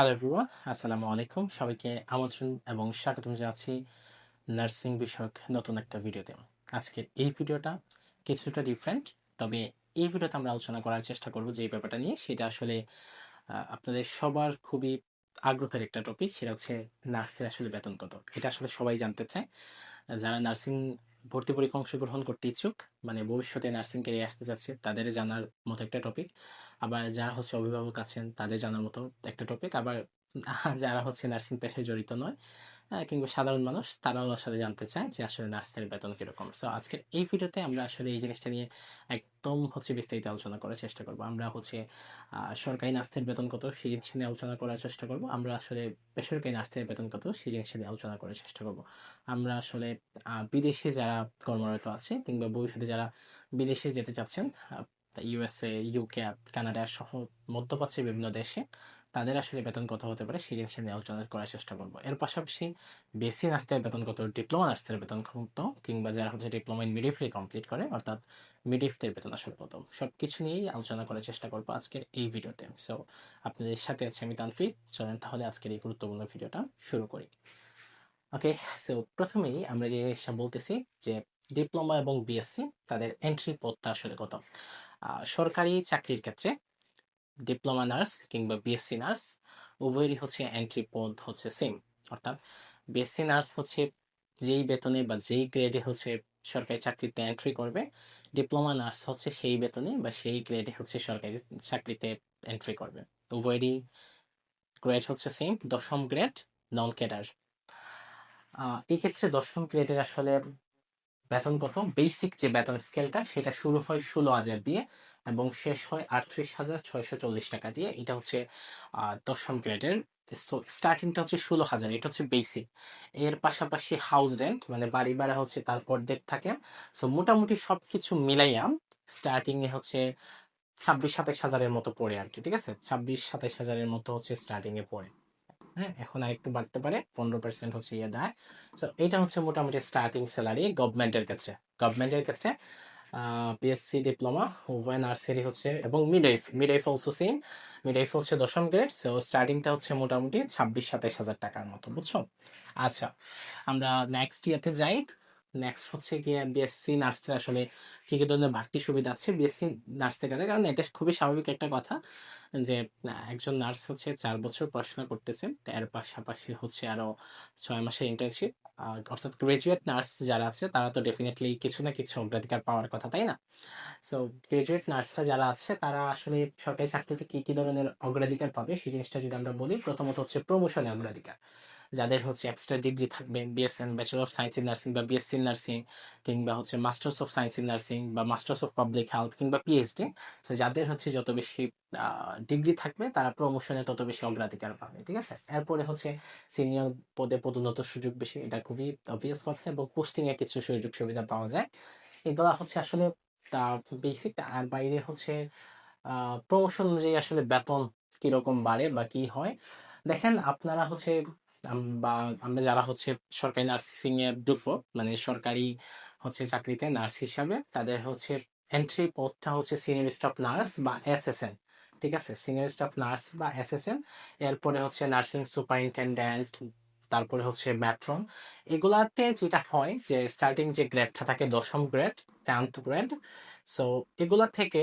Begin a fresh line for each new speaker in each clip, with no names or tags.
Hello everyone আসসালামু আলাইকুম সবাইকে আমন্ত্রণ এবং স্বাগতম জানাচ্ছি নার্সিং বিষয়ক নতুন একটা ভিডিওতে। আজকের এই ভিডিওটা কিছুটা ডিফারেন্ট তবে এই ভিডিওতে আমরা আলোচনা করার চেষ্টা করব যে ব্যাপারটা নিয়ে। সেটা আসলে আপনাদের সবার খুবই আগ্রহের একটা টপিক সেটা হচ্ছে নার্সের আসলে বেতন কত। এটা আসলে সবাই জানতে চায়। যারা নার্সিং ভর্তি পরীক্ষা অংশগ্রহণ করতে ইচ্ছুক। মানে ভবিষ্যতে নার্সিং ক্যারিয়ার আসতে চাচ্ছে তাদের জানার মতো একটা টপিক আবার যারা হচ্ছে অভিভাবক আছেন, তাদের জানার মতো একটা টপিক আবার যারা হচ্ছে নার্সিং পেশায় জড়িত নয় কিংবা সাধারণ মানুষ, তারাও আসলে জানতে চায় যে আসলে নার্সের বেতন কীরকম। সো আজকের এই ভিডিওতে আমরা আসলে এই জিনিসটা নিয়ে একদম হচ্ছে বিস্তারিত আলোচনা করার চেষ্টা করব। আমরা হচ্ছে সরকারি নার্সের বেতন কত, সেই জিনিস নিয়ে আলোচনা করার চেষ্টা করব। আমরা আসলে বেসরকারি নার্সের বেতন কত, সেই জিনিস নিয়ে আলোচনা করার চেষ্টা করব। আমরা আসলে বিদেশে যারা কর্মরত আছে কিংবা ভবিষ্যতে যারা বিদেশে যেতে চাচ্ছেন ইউএসএ ইউকে কানাডা সহ মধ্যপ্রাচ্যের বিভিন্ন দেশে তাদের আসলে বেতন কত হতে পারে সেই জিনিস নিয়ে আলোচনা করার চেষ্টা করব। এর পাশাপাশি বেসি নার্সদের বেতন কত, ডিপ্লোমা নার্সদের বেতন কত, কিংবা যারা হচ্ছে ডিপ্লোমা ইন মিডিফ্রি কমপ্লিট করে, অর্থাৎ মিডিফদের বেতন আসলে কত। সব কিছু নিয়েই আলোচনা করার চেষ্টা করব আজকের এই ভিডিওতে। সো আপনাদের সাথে আছে আমি তানফির চলেন তাহলে আজকের এই গুরুত্বপূর্ণ ভিডিওটা শুরু করি। ওকে সো প্রথমেই আমরা যে জিনিসটা বলতেছি যে ডিপ্লোমা এবং বিএসসি তাদের এন্ট্রি পথটা আসলে কত? সরকারি চাকরির ক্ষেত্রে ডিপ্লোমা নার্স কিংবা বিএসসি নার্স উভয়েরই হচ্ছে এন্ট্রি পদ হচ্ছে সেম অর্থাৎ বিএসসি নার্স হচ্ছে যেই বেতনে বা যেই গ্রেডে হচ্ছে সরকারি চাকরিতে এন্ট্রি করবে ডিপ্লোমা নার্স হচ্ছে সেই বেতনে বা সেই গ্রেডে হচ্ছে সরকারি চাকরিতে এন্ট্রি করবে। উভয়েরই গ্রেড হচ্ছে সেম দশম গ্রেড নন ক্যাডার এই ক্ষেত্রে দশম গ্রেডের আসলে বেতন কত বেসিক যে বেতন স্কেলটা সেটা শুরু হয় ষোলো হাজার দিয়ে এবং শেষ হয় আটত্রিশ হাজার ছয়শো চল্লিশ টাকা দিয়ে। এটা হচ্ছে দশম গ্রেডের স্টার্টিংটা হচ্ছে ষোলো হাজার, এটা হচ্ছে বেসিক এর পাশাপাশি হাউস রেন্ট মানে বাড়ি ভাড়া হচ্ছে তার অর্ধেক থাকে। সো মোটামুটি সব কিছু মিলাইয়া স্টার্টিং এ হচ্ছে ছাব্বিশ সাতাইশ হাজারের মতো পড়ে আর কি, ঠিক আছে? ছাব্বিশ সাতাইশ হাজারের মতো হচ্ছে স্টার্টিং এ পড়ে। হ্যাঁ এখন আর একটু বাড়তে পারে, পনেরো পার্সেন্ট হচ্ছে ইয়ে দেয়। সো এটা হচ্ছে মোটামুটি স্টার্টিং স্যালারি গভর্নমেন্টের ক্ষেত্রে। গভর্নমেন্টের ক্ষেত্রে পিএসসি ডিপ্লোমা ওভেন আর্সারি হচ্ছে, এবং midwife mid midwife also same midwife হচ্ছে দশম গ্রেড সো স্টার্টিংটা হচ্ছে মোটামুটি ছাব্বিশ সাতাইশ হাজার টাকার মতো, বুঝছ? আচ্ছা আমরা নেক্সট ইয়াতে যাই। নেক্সট হচ্ছে গিয়ে বিএসসি নার্সের আসলে কি কি ধরনের ভর্তি সুবিধা আছে? বিএসসি নার্সের কাছে, কারণ এটা খুবই স্বাভাবিক একটা কথা যে একজন নার্স হচ্ছে চার বছর পড়াশোনা করতেছে। এর পাশাপাশি হচ্ছে আরও ছয় মাসের ইন্টার্নশিপ অর্থাৎ গ্রাজুয়েট নার্স যারা আছে, তারা তো ডেফিনেটলি কিছু না কিছু অগ্রাধিকার পাওয়ার কথা, তাই না? সো গ্রাজুয়েট নার্সরা যারা আছে, তারা আসলে সরকারি চাকরিতে কী কী ধরনের অগ্রাধিকার পাবে, সেই জিনিসটা যদি আমরা বলি, প্রথমত হচ্ছে প্রমোশনের অগ্রাধিকার। যাদের হচ্ছে এক্সট্রা ডিগ্রি থাকবে BSN bachelor of science in nursing বা বিএসসি নার্সিং কিংবা হচ্ছে masters of science in nursing বা মাস্টার্স অফ পাবলিক হেলথ কিংবা পিএইচডি তো যাদের হচ্ছে যত বেশি ডিগ্রি থাকবে তারা প্রমোশনে তত বেশি অগ্রাধিকার পাবে, ঠিক আছে? এরপরে হচ্ছে সিনিয়র পদে পদোন্নত সুযোগ বেশি, এটা খুবই অবভিয়াস কথা এবং পোস্টিংয়ে কিছু সুযোগ সুবিধা পাওয়া যায়। এগুলা হচ্ছে আসলে বেসিক আর বাইরে হচ্ছে প্রমোশন অনুযায়ী আসলে বেতন কীরকম বাড়ে বা কি হয়? দেখেন, আপনারা হচ্ছে বা আমরা যারা হচ্ছে সরকারি নার্সিং এ ঢুকবো মানে সরকারি হচ্ছে চাকরিতে নার্স হিসাবে, তাদের হচ্ছে এন্ট্রি পদটা হচ্ছে সিনিয়র স্টাফ নার্স বা এসএসএন ঠিক আছে? সিনিয়র স্টাফ নার্স বা এসএসএন এরপরে হচ্ছে নার্সিং সুপারিনটেন্ডেন্ট তারপরে হচ্ছে ম্যাট্রন এগুলাতে যেটা হয় যে স্টার্টিং যে গ্রেডটা থাকে, দশম গ্রেড টেন্থ গ্রেড সো এগুলা থেকে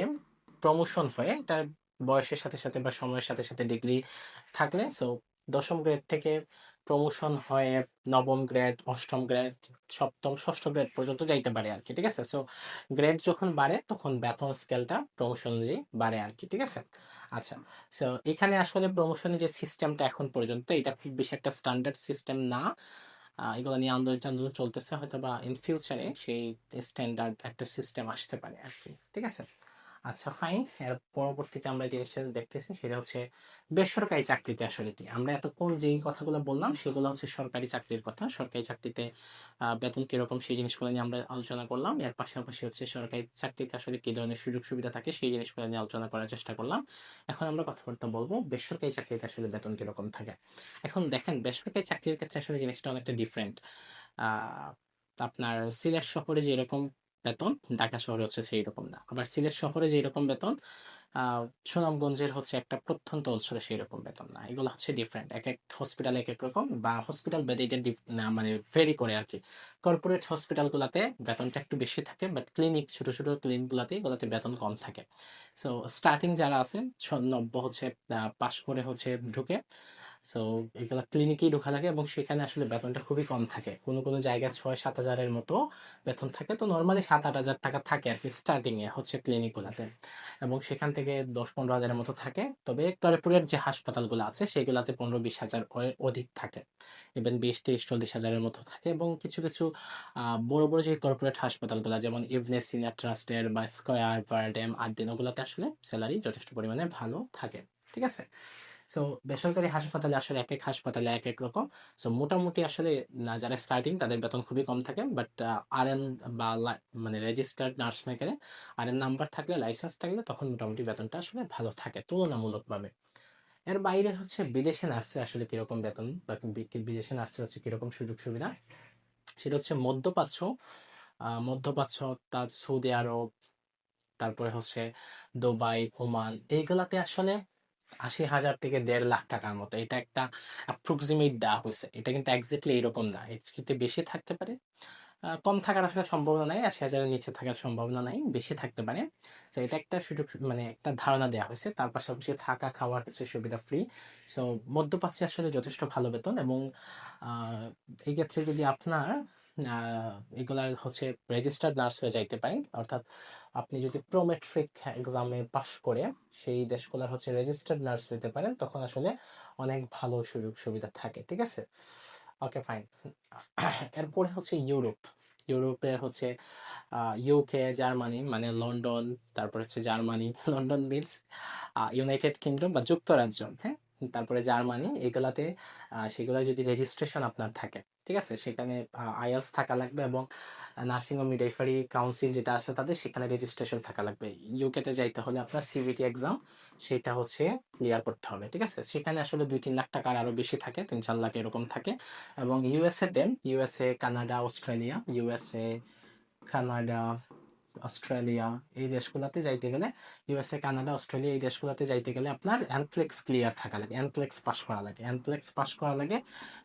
প্রমোশন হয়ে, এটা বয়সের সাথে সাথে বা সময়ের সাথে সাথে ডিগ্রি থাকলে সো দশম গ্রেড থেকে প্রমোশন হয়ে নবম গ্রেড অষ্টম গ্রেড সপ্তম, ষষ্ঠ গ্রেড পর্যন্ত যাইতে পারে আর কি ঠিক আছে? সো গ্রেড যখন বাড়ে, তখন বেতন স্কেলটা প্রমোশন অনুযায়ী বাড়ে আর কি ঠিক আছে? আচ্ছা সো এখানে আসলে প্রমোশনের যে সিস্টেমটা এখন পর্যন্ত, এটা খুব বেশি একটা স্ট্যান্ডার্ড সিস্টেম না। এগুলো নিয়ে আন্দোলন টান্দোলন চলতেছে হয়তো বা ইন ফিউচারে সেই স্ট্যান্ডার্ড একটা সিস্টেম আসতে পারে আর কি ঠিক আছে? আচ্ছা ফাইন এর পরবর্তীতে আমরা জিনিসটা দেখতেছি সেটা হচ্ছে বেসরকারি চাকরিতে আসলে কি আমরা এতক্ষণ যেই কথাগুলো বললাম সেগুলো হচ্ছে সরকারি চাকরির কথা। সরকারি চাকরিতে বেতন কীরকম সেই জিনিসগুলো নিয়ে আমরা আলোচনা করলাম। এর পাশাপাশি হচ্ছে সরকারি চাকরিতে আসলে কি ধরনের সুযোগ সুবিধা থাকে সেই জিনিসগুলো নিয়ে আলোচনা করার চেষ্টা করলাম। এখন আমরা কথাবার্তা বলব বেসরকারি চাকরিতে আসলে বেতন কীরকম থাকে। এখন দেখেন বেসরকারি চাকরির ক্ষেত্রে আসলে জিনিসটা অনেকটা ডিফারেন্ট আপনার সিলেট শহরে যেরকম বেতন, ঢাকা শহরে হচ্ছে সেই রকম না। আবার সিলেট শহরে যেই রকম বেতন সুনামগঞ্জের হচ্ছে একটা প্রত্যন্ত অঞ্চলে সেই রকম বেতন না। এগুলো হচ্ছে ডিফারেন্ট এক এক হসপিটাল এক এক রকম বা হসপিটাল বেদে এটা মানে ভেরি করে আর কি কর্পোরেট হসপিটালগুলোতে বেতনটা একটু বেশি থাকে বাট ক্লিনিক ছোট ছোট ক্লিনিকগুলোতে এগুলোতে বেতন কম থাকে। সো স্টার্টিং যারা আছে নব্য হচ্ছে পাশ করে হচ্ছে ঢুকে সো এগুলো ক্লিনিকেই ঢোকা লাগে এবং সেখানে আসলে বেতনটা খুবই কম থাকে। কোনো কোনো জায়গায় ছয়, সাত হাজারের মতো বেতন থাকে। তো নর্মালি সাত, আট হাজার টাকা থাকে আর কি স্টার্টিংয়ে হচ্ছে ক্লিনিকগুলোতে এবং সেখান থেকে দশ, পনেরো হাজারের মতো থাকে। তবে কর্পোরেট যে হাসপাতালগুলো আছে, সেগুলোতে পনেরো, বিশ হাজার অধিক থাকে। ইভেন বিশ তেইশ চল্লিশ হাজারের মতো থাকে এবং কিছু কিছু বড় বড় যে কর্পোরেট হাসপাতালগুলো যেমন ইভনেস সিনিয়র ট্রাস্টের বা স্কয়ার ভার্ডেম আদিন ওগুলোতে আসলে স্যালারি যথেষ্ট পরিমাণে ভালো থাকে। ঠিক আছে? সো বেসরকারি হাসপাতালে আসলে এক এক হাসপাতালে এক এক রকম। সো মোটামুটি আসলে যারা স্টার্টিং তাদের বেতন খুবই কম থাকে বাট আর এন বা মানে রেজিস্টার্ড নার্স মেকারে আর এন নাম্বার থাকলে লাইসেন্স থাকলে তখন মোটামুটি বেতনটা আসলে ভালো থাকে, তুলনামূলকভাবে। এর বাইরে হচ্ছে বিদেশে নার্সের আসলে কীরকম বেতন বা বিদেশে নার্সের হচ্ছে কীরকম সুযোগ সুবিধা? সেটা হচ্ছে মধ্যপ্রাচ্য মধ্যপ্রাচ্য, তার সৌদি আরব, তারপরে হচ্ছে দুবাই, ওমান, এইগুলাতে আসলে আশি হাজার থেকে দেড় লাখ টাকার মতো। এটা একটা অ্যাপ্রক্সিমেট দেওয়া হয়েছে। এটা কিন্তু এক্স্যাক্টলি এরকম না। চেয়ে বেশি থাকতে পারে। কম থাকার আসলে সম্ভাবনা নাই। আশি হাজারের নিচে থাকার সম্ভাবনা নাই। বেশি থাকতে পারে। তো এটা একটা সুযোগ মানে একটা ধারণা দেওয়া হয়েছে। তার পাশাপাশি থাকা, খাওয়ার কিছু সুবিধা ফ্রি সো মধ্যপ্রাচ্যে আসলে যথেষ্ট ভালো বেতন এবং এই ক্ষেত্রে যদি আপনার এগুলার হচ্ছে রেজিস্টার্ড নার্স হয়ে যাইতে পারেন অর্থাৎ আপনি যদি প্রোমেট্রিক এক্সামে পাশ করে সেই দেশগুলোর হচ্ছে রেজিস্টার্ড নার্স হতে পারেন, তখন আসলে অনেক ভালো সুযোগ সুবিধা থাকে, ঠিক আছে? ওকে ফাইন এরপরে হচ্ছে ইউরোপ। ইউরোপের হচ্ছে ইউকে জার্মানি মানে লন্ডন তারপর হচ্ছে Germany London means United Kingdom বা যুক্তরাজ্য হ্যাঁ? তারপরে জার্মানি, এগুলাতে সেগুলো যদি রেজিস্ট্রেশন আপনার থাকে, ঠিক আছে? সেখানে আইএলস থাকা লাগবে এবং নার্সিং ও মিডওয়াইফারি কাউন্সিল যেটা আছে তাদের, সেখানে রেজিস্ট্রেশন থাকা লাগবে। ইউকেতে যাইতে হলে আপনার সিভিটি এক্সাম সেটা হচ্ছে ক্লিয়ার করতে হবে, ঠিক আছে? সেখানে আসলে দুই তিন লাখ টাকার আরও বেশি থাকে, তিন চার লাখ এরকম থাকে। এবং ইউএসএ তে USA Canada Australia USA Canada Australia, এই দেশগুলোতে যাইতে গেলে ইউএসএ কানাডা অস্ট্রেলিয়া এই দেশগুলোতে যাইতে গেলে আপনার অ্যানপ্লেক্স ক্লিয়ার থাকা লাগে অ্যানপ্লেক্স পাস করা লাগে। অ্যানপ্লেক্স পাস করা লাগে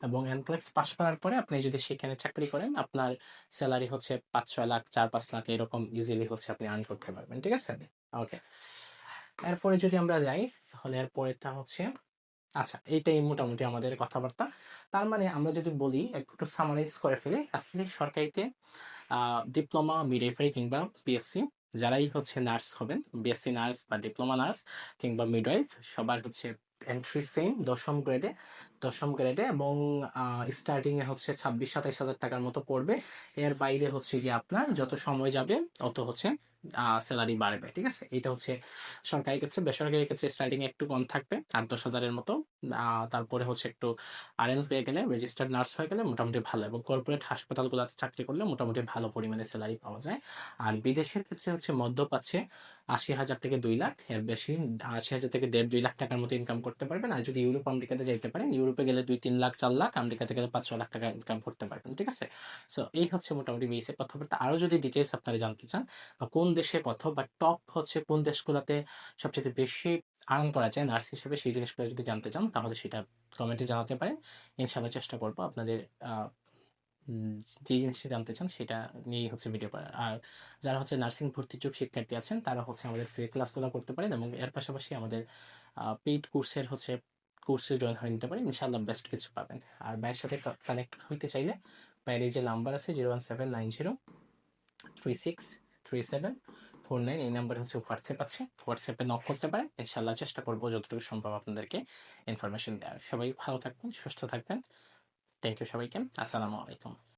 এবং অ্যানপ্লেক্স পাস করার পরে আপনি যদি সেখানে চাকরি করেন, আপনার স্যালারি হচ্ছে পাঁচ ছয় লাখ চার পাঁচ লাখ, এরকম ইজিলি হচ্ছে আপনি আর্ন করতে পারবেন, ঠিক আছে? ওকে এরপরে যদি আমরা যাই, তাহলে এর পরেরটা হচ্ছে আচ্ছা এইটাই মোটামুটি আমাদের কথাবার্তা। তার মানে আমরা যদি বলি, একটু সামারাইজ করে ফেলি আপনি সরকারিতে ডিপ্লোমা মিডওয়াইফারি কিংবা বিএসসি যারাই হচ্ছে নার্স হবেন বিএসসি নার্স বা ডিপ্লোমা নার্স কিংবা মিডওয়াইফ সবার হচ্ছে এন্ট্রি সেম দশম গ্রেডে দশম গ্রেডে এবং স্টার্টিং এ হচ্ছে ছাব্বিশ, সাতাইশ হাজার টাকার মতো পড়বে। এর বাইরে হচ্ছে গিয়ে আপনার যত সময় যাবে তত হচ্ছে স্যালারি বাড়বে, ঠিক আছে? এটা হচ্ছে সরকারি ক্ষেত্রে, বেসরকারি ক্ষেত্রে স্টার্টিং একটু কম থাকবে, আট, দশ হাজারের মতো। তারপরে হচ্ছে একটু আরএন পেয়ে গেলে রেজিস্টার্ড নার্স হয়ে গেলে মোটামুটি ভালো এবং কর্পোরেট হাসপাতালগুলোতে চাকরি করলে মোটামুটি ভালো পরিমাণে স্যালারি পাওয়া যায়। আর বিদেশের ক্ষেত্রে হচ্ছে মধ্যপ্রাচ্যে আশি হাজার থেকে দুই লাখ, এর বেশি আশি হাজার থেকে দেড়, দুই লাখ টাকার মতো ইনকাম করতে পারবেন। আর যদি ইউরোপ, আমেরিকাতে যাইতে পারেন, ইউরোপে গেলে দুই, তিন লাখ, চার লাখ আমেরিকাতে গেলে পাঁচ ছ লাখ টাকা ইনকাম করতে পারবেন, ঠিক আছে? সো এই হচ্ছে মোটামুটি বেসিক কথাবার্তা। আরও যদি ডিটেলস আপনারা জানতে চান, বা কোন দেশে কত বা টপ হচ্ছে কোন দেশগুলোতে সবচেয়ে বেশি আর্ন করা যায় নার্স হিসেবে, সেই জিনিসগুলো যদি জানতে চান, তাহলে সেটা কমেন্টে জানাতে পারেন। ইনশাআল্লাহ চেষ্টা করব আপনাদের যে জিনিসটা জানতে চান, সেটা নিয়েই হচ্ছে ভিডিও করার। আর যারা হচ্ছে নার্সিং ভর্তি চুপ শিক্ষার্থী আছেন, তারা হচ্ছে আমাদের ফ্রি ক্লাসগুলো করতে পারেন এবং এর পাশাপাশি আমাদের পেইড কোর্সের হচ্ছে কোর্সে জয়েন হয়ে নিতে পারেন ইনশাআল্লাহ বেস্ট কিছু পাবেন। আর ভাইয়ের সাথে কানেক্ট হইতে চাইলে ভাইয়ের যে নাম্বার আছে zero one seven nine zero three six three seven four nine এই নাম্বার হচ্ছে হোয়াটসঅ্যাপ আছে। হোয়াটসঅ্যাপে নক করতে পারেন, ইনশাআল্লাহ চেষ্টা করব যতটুকু সম্ভব আপনাদেরকে ইনফরমেশন দেওয়ার। সবাই ভালো থাকবেন, সুস্থ থাকবেন। থ্যাংক ইউ সবাইকে, আসসালামু আলাইকুম।